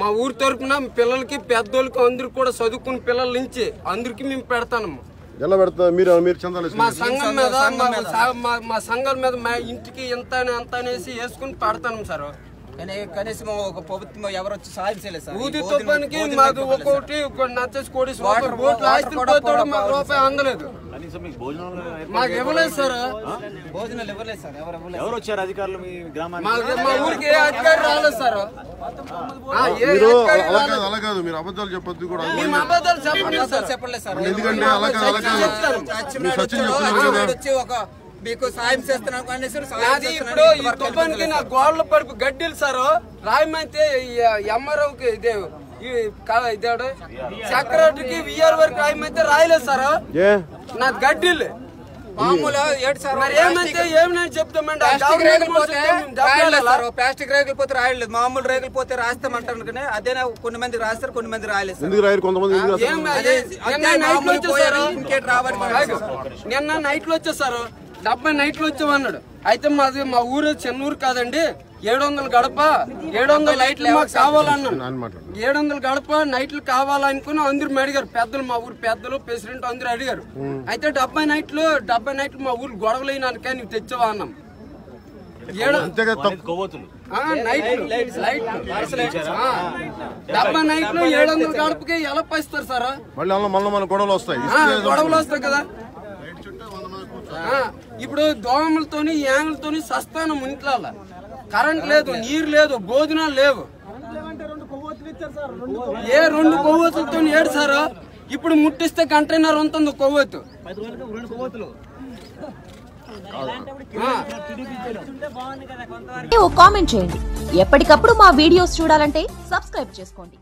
మా ఊరి తరపున పిల్లలకి పెద్దోళ్ళకి అందరికి కూడా చదువుకున్న పిల్లల నుంచి అందరికి మేము పెడతాము ఎలా పెడతా మీరు మీరు చందాలు మా. సంఘం మీద మా సంఘాల మీద మా ఇంటికి ఎంత అని అంత అనేసి వేసుకుని పెడతాను సార్. కనీసం ఒక ప్రభుత్వం ఎవరు వచ్చి సాయం చేయలేదు సార్. ఊది తుప్పానికి మాకు. ఒక్కొక్కటి ఒక నచ్చేసి కోడి బోట్లు ఆస్తులు పోతాడు మాకు కావాలి రూపాయి అందలేదు. మీకు భోజనంలో ఏర్పాటు మాకు ఇవ్వలేదు సార్. భోజనాలు ఇవ్వలేదు సార్ ఎవరు ఇవ్వలేదు ఎవరు వచ్చారు అధికారులు మీ గ్రామానికి? మా ఊరికి ఏ అధికారి రాలేదు సార్. మీరు అలా. కాదు అలా కాదు మీరు అబద్ధాలు చెప్పొద్దు కూడా. అబద్ధాలు చెప్పండి సార్. చెప్పలేదు సార్. ఎందుకంటే అలా కాదు అలా కాదు. చెప్తాను. మీరు సత్యం చెప్తున్నారు కదా. వచ్చి ఒక మీకు సాయం చేస్తున్నాం అనేసి ఇప్పుడు ఈ తుఫాన్కి నా గోడల పరుపు గడ్డిలు సార్. రాయమైతే ఎంఆర్ఓకి ఇదే ఇదేడు సెక్రటరీకి విఆర్ వరకు రాయమైతే రాయలేదు సార్. నా గడ్డిలు. మామూలు ఏడు సార్ మరి ఏమైతే ఏమైనా చెప్తామండి? ప్లాస్టిక్ రేగులు పోతే? సార్ ప్లాస్టిక్ రేగులు పోతే రాయలేదు. మామూలు రేగులు పోతే రాస్తామంటారు కానీ అదే కొన్ని మంది రాస్తారు కొన్ని మంది రాయలేదు సార్. ఎందుకు రాయరు? కొంతమంది ఎందుకు రాస్తారు? ఏం అదే నిన్న నైట్లో మామూలు వచ్చేసారు. పోయారు, ఇంకేటి రావాలి మరి. ఆగు. నిన్న నైట్లో వచ్చేసారు. డెబ్బై నైట్లు వచ్చామన్నాడు. అయితే మాది మా ఊరు చిన్న ఊరు కాదండి. ఏడు వందల గడప ఏడు వందల లైట్లు మాకు మాట్లాడు ఏడు వందల గడప నైట్లు కావాలనుకుని అందరూ అడిగారు. పెద్దలు మా ఊరు పెద్దలు ప్రెసిడెంట్ అందరూ అడిగారు. అయితే డెబ్బై నైట్లు డెబ్బై నైట్లు మా ఊరు గొడవలైనాక నువ్వు తెచ్చావా అన్నాం. డెబ్బై నైట్లు ఏడు వందల గడపకి ఎలా పైస్తారు సార్? మళ్ళీ మన గొడవలు వస్తాయి. గొడవలు వస్తాయి కదా. ఇప్పుడు దోమలతోని యాంగులతోని సస్తానం ఇంట్లో కరెంట్ లేదు నీరు లేదు భోజనాలు లేవు. ఏ రెండు కొవ్వొత్తులతో ఏడు సార్? ఇప్పుడు ముట్టిస్తే కంటైనర్ ఉంటుంది కొవ్వొత్తు. ఓ కామెంట్ చేయండి. ఎప్పటికప్పుడు మా వీడియోస్ చూడాలంటే సబ్స్క్రైబ్ చేసుకోండి.